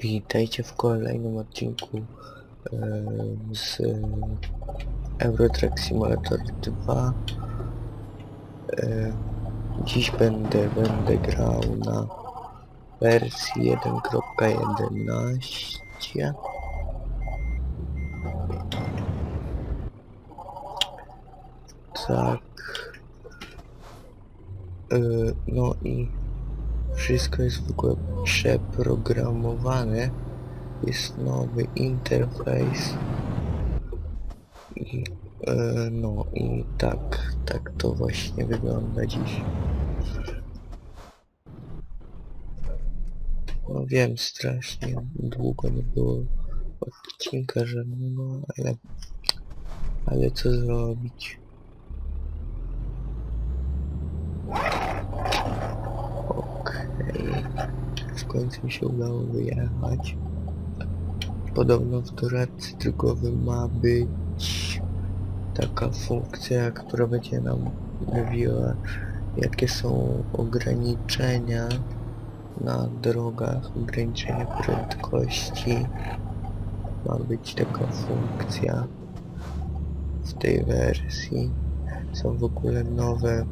Witajcie w kolejnym odcinku z Euro Truck Simulator 2. Em, Dziś będę, będę grał na wersji 1.11. Tak. E, No i wszystko jest w ogóle przeprogramowane. Jest nowy interfejs. I, e, no i tak, tak to właśnie wygląda dziś. No wiem, strasznie długo nie było odcinka żadnego, ale, ale co zrobić? W końcu mi się udało wyjechać. Podobno w doradcy drogowym ma być taka funkcja, która będzie nam mówiła jakie są ograniczenia na drogach, ograniczenia prędkości. Ma być taka funkcja w tej wersji. Są w ogóle nowe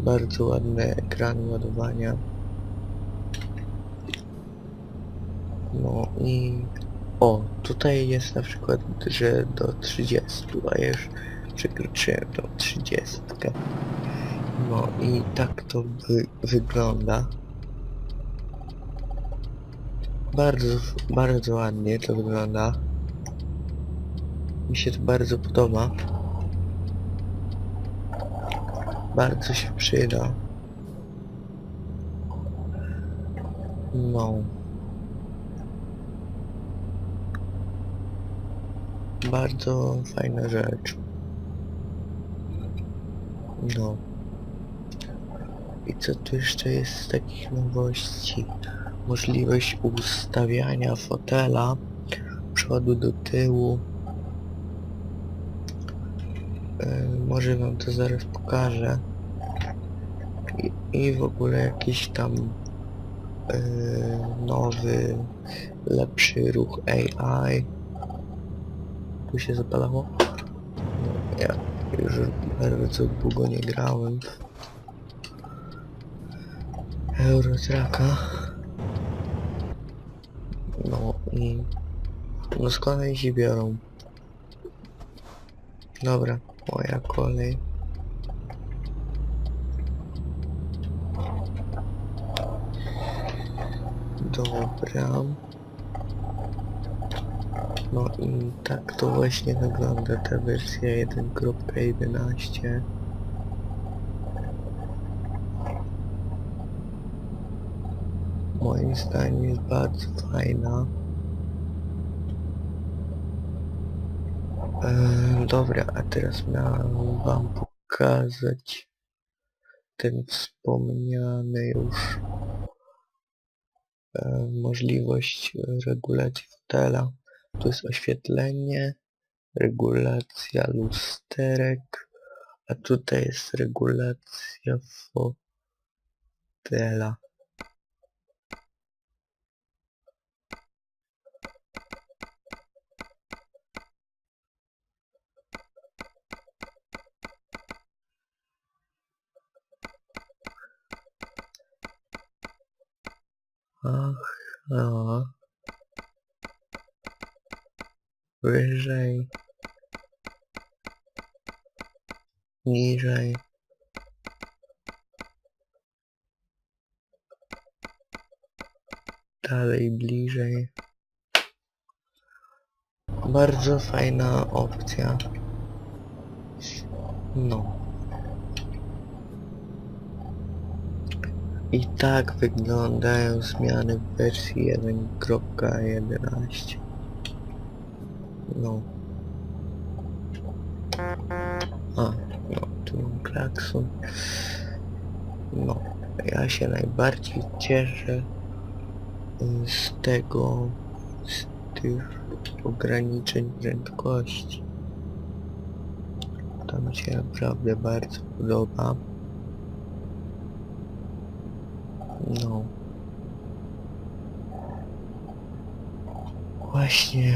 bardzo ładne ekrany ładowania. No i... O, tutaj jest na przykład, że do 30, a już przekroczyłem tą 30. No i tak to wy wygląda. Bardzo, bardzo ładnie to wygląda. Mi się to bardzo podoba. Bardzo się przyda. No. Bardzo fajna rzecz. No. I co tu jeszcze jest z takich nowości? Możliwość ustawiania fotela przodu do tyłu. E, może wam to zaraz pokażę. I, i w ogóle jakiś tam e, nowy, lepszy ruch AI. Tu się zapalało. Ja już bardzo długo nie grałem w Eurotraka. No i no skąd się biorą? Dobra, moja kolej. Dobra. No i tak to właśnie wygląda ta wersja 1.11. Moim zdaniem jest bardzo fajna. Eee, dobra, a teraz miałem wam pokazać ten wspomniany już e, możliwość regulacji fotela. Tu jest oświetlenie, regulacja lusterek, a tutaj jest regulacja fotela. Ach, Wyżej. Niżej. Dalej, bliżej. Bardzo fajna opcja. No. I tak wyglądają zmiany w wersji 1.11. No. A, no, tu mam klakson. No, ja się najbardziej cieszę z tego, z tych ograniczeń prędkości. To mi się naprawdę bardzo podoba. No. Właśnie,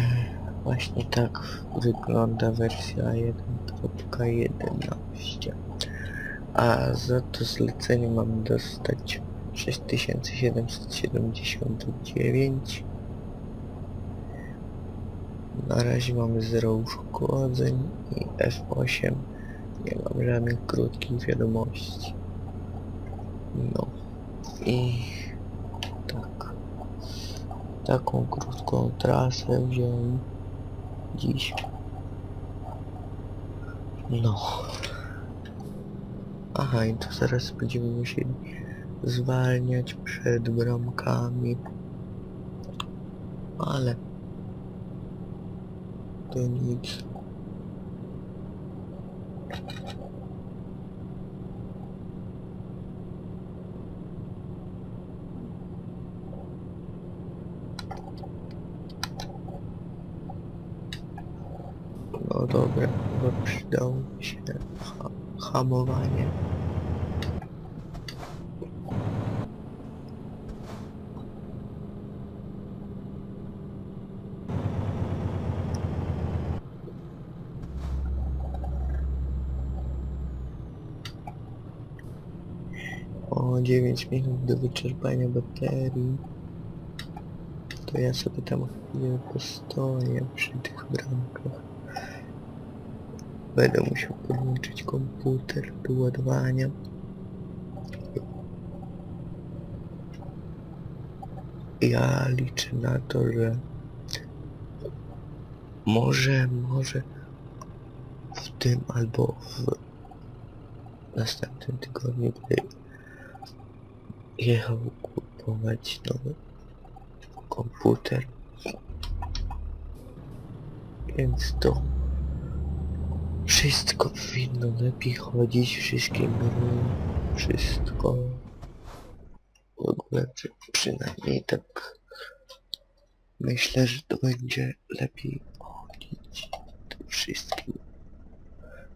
właśnie tak wygląda wersja 1.11. A za to zlecenie mam dostać 6779. Na razie mamy 0 uszkodzeń i F8. Nie mam żadnych krótkich wiadomości. No. I tak. Taką krótką trasę wziąłem No. Aha, i to zaraz będziemy musieli zwalniać przed bramkami. Ale to nic. No dobra, bo przydało mi się ha hamowanie. O 9 minut do wyczerpania baterii. To ja sobie tam chwilę postoję przy tych bramkach. Będę musiał podłączyć komputer do ładowania. Ja liczę na to, że może, może w tym albo w następnym tygodniu będę jechał kupować nowy komputer. Więc to wszystko powinno lepiej chodzić, wszystkim wszystko. W ogóle przy, przynajmniej tak myślę, że to będzie lepiej chodzić tym wszystkim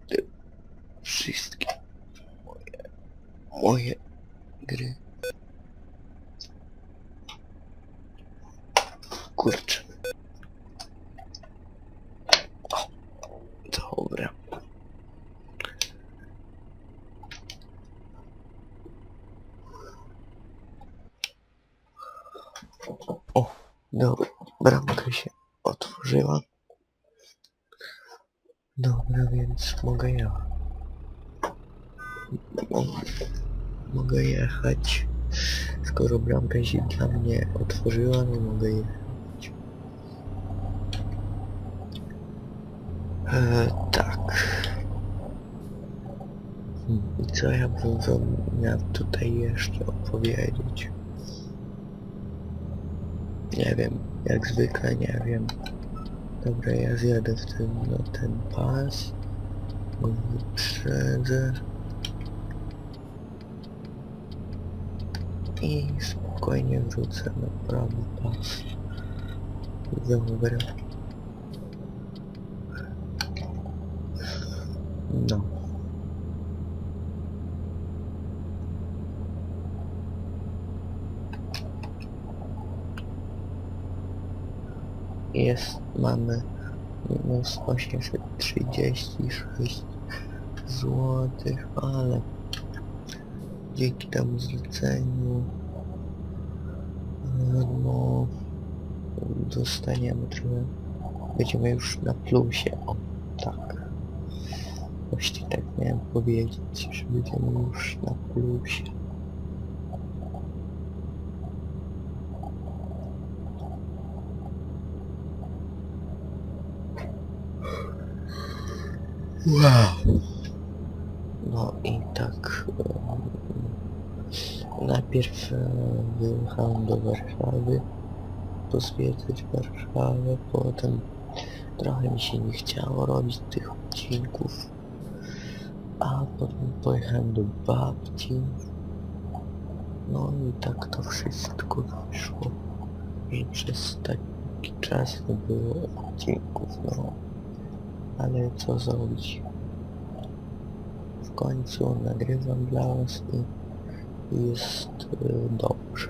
tym wszystkim. Moje moje gry kurczę o dobra O, dobra, bramka się otworzyła. Dobra, więc mogę ja. Mo mogę jechać. Skoro bramka się dla mnie otworzyła, no mogę jechać. E, tak. Hmm, I co ja bym miał tutaj jeszcze opowiedzieć? Nie wiem, jak zwykle nie wiem. Dobra, ja zjadę w ten, na ten pas. Go wyprzedzę. I spokojnie wrócę na prawy pas. Dobra. No. jest, mamy minus 836 złotych, ale dzięki temu zleceniu no dostaniemy trochę, będziemy już na plusie, o tak. Właśnie tak miałem powiedzieć, że będziemy już na plusie. Wow. No i tak em, najpierw e, wyjechałem do Warszawy pozwiedzać Warszawę, potem trochę mi się nie chciało robić tych odcinków, a potem pojechałem do babci. No i tak to wszystko wyszło, że przez taki czas nie było odcinków, no ale co zrobić? W końcu nagrywam dla was i jest e, dobrze.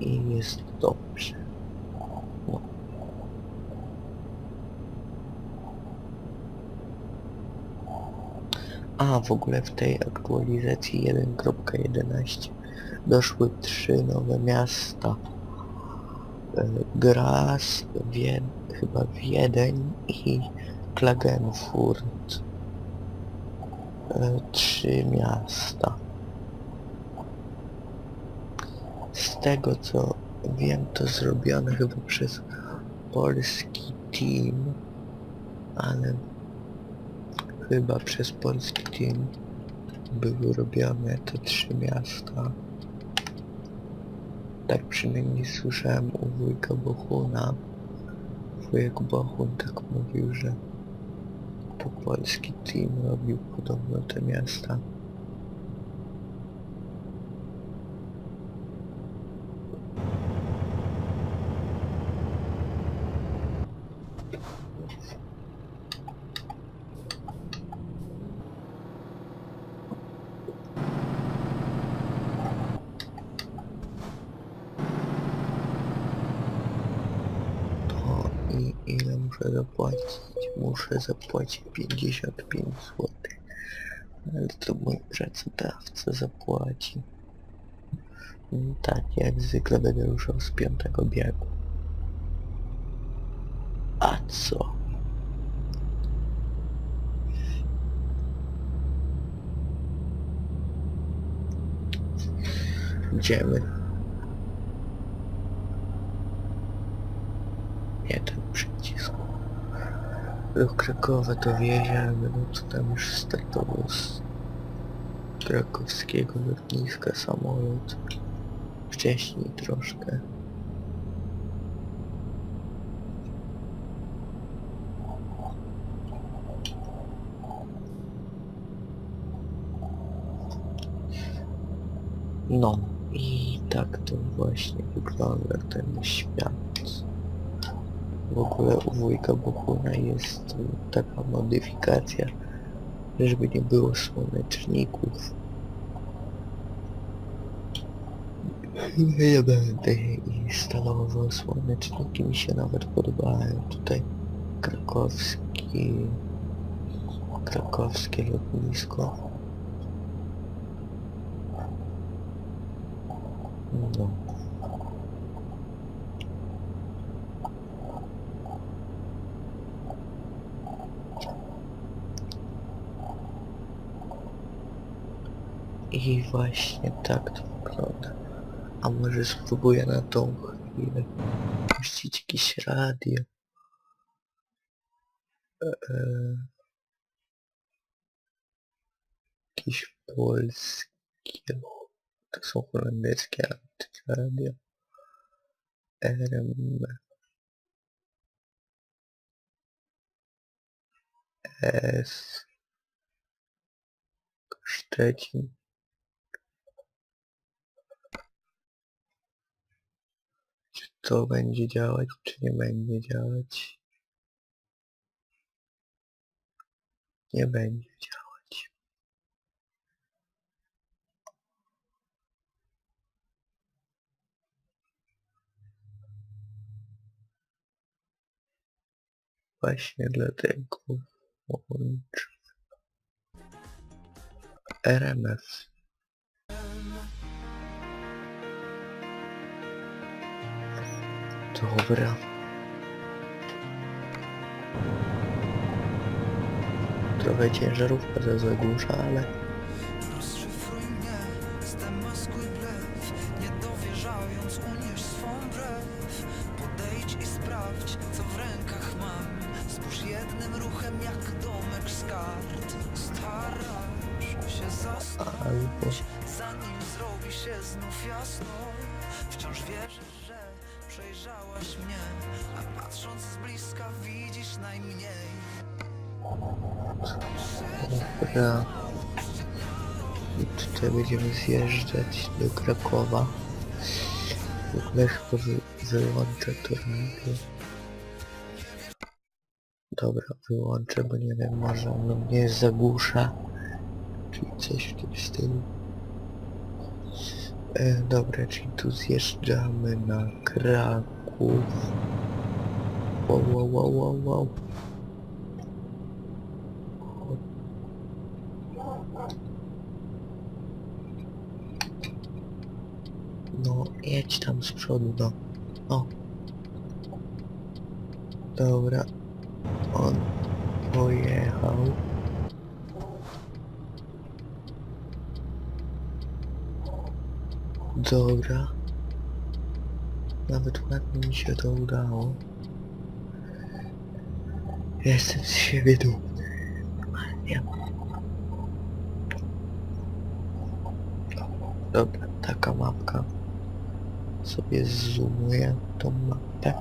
I jest dobrze. A, w ogóle w tej aktualizacji 1.11 doszły trzy nowe miasta. E, Graz, Wie chyba Wiedeń i Klagenfurt. E, Trzy miasta. Z tego co wiem to zrobione chyba przez polski team, ale chyba przez polski team były robione te trzy miasta. Tak przynajmniej słyszałem u wujka Bohuna. Wujek Bohun tak mówił, że to polski team robił podobno te miasta. To ile muszę zapłacić? Muszę zapłacić 55 zł. Ale to mój pracodawca zapłaci. Mm, Tak, jak zwykle będę ruszał z piątego biegu. A co? Idziemy. Nie ten. Do Krakowa to wjedziemy, no to tam już startował z krakowskiego lotniska samolot. Wcześniej troszkę. No i tak to właśnie wygląda ten świat. W ogóle u wujka Bohuna jest y, taka modyfikacja, żeby nie było słoneczników. Nie będę instalował słoneczniki, mi się nawet podobają. Tutaj krakowski... krakowskie lotnisko. No. I właśnie tak to wygląda. A może spróbuję na tą chwilę puścić jakieś radio. Eee, jakieś polskie. To są holenderskie radio. RM. S. Szczecin. To będzie działać, czy nie będzie działać? Nie będzie działać. Właśnie dlatego włączę. RMF. Dobra. Trochę ciężarówka za zagłusza, ale będziemy zjeżdżać do Krakowa. Chyba wy, wyłączę radio. Dobra, wyłączę, bo nie wiem, może ono mnie zagłusza. Czyli coś w tym stylu. E, dobra, czyli tu zjeżdżamy na Kraków. Wow, wow, wow, wow, wow. No, jedź tam z przodu, no. O. Dobra. On pojechał. Dobra. Nawet ładnie mi się to udało. Jestem z siebie dumny. Normalnie. Dobra, taka mapka. Sobie zoomuję tą mapę.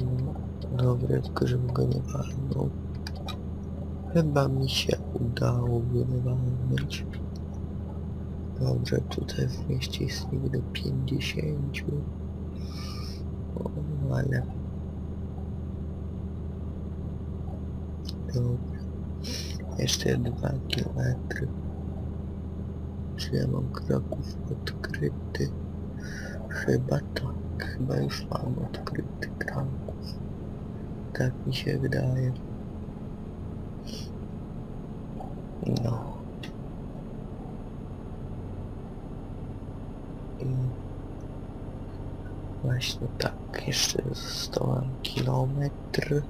Mm, Dobra, tylko żebym go nie walnął. Chyba mi się udało go nie walnąć. Dobrze, tutaj w mieście jest do 50. Ale... Dobra. Jeszcze dwa kilometry. Czy ja mam Kraków odkryty? Chyba tak. Chyba już mam odkryty Kraków. Tak mi się wydaje. No. I właśnie tak, jeszcze został nam kilometr.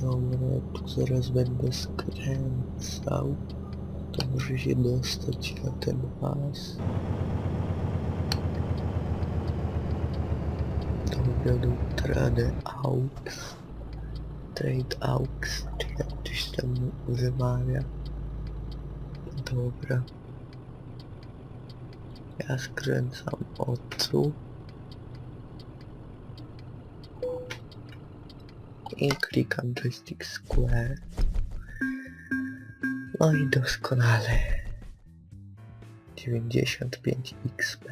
Dobra, tu zaraz będę skręcał. To może się dostać na ten pas. Dobra, do Trade Aux. Trade Aux, czy jak ktoś tam wymawia. Dobra. Ja skręcam od tu. I klikam joystick square. No i doskonale. 95 XP.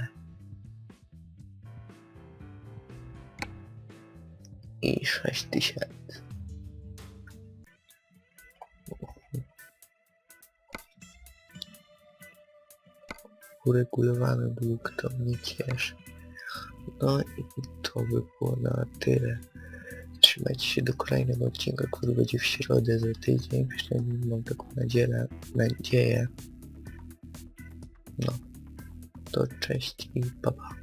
I 6000. Uregulowany dług to mnie cieszy. No i to by było na tyle. Trzymajcie się do kolejnego odcinka, który będzie w środę za tydzień. Przynajmniej mam taką nadzieję. nadzieję. No. To cześć i pa pa.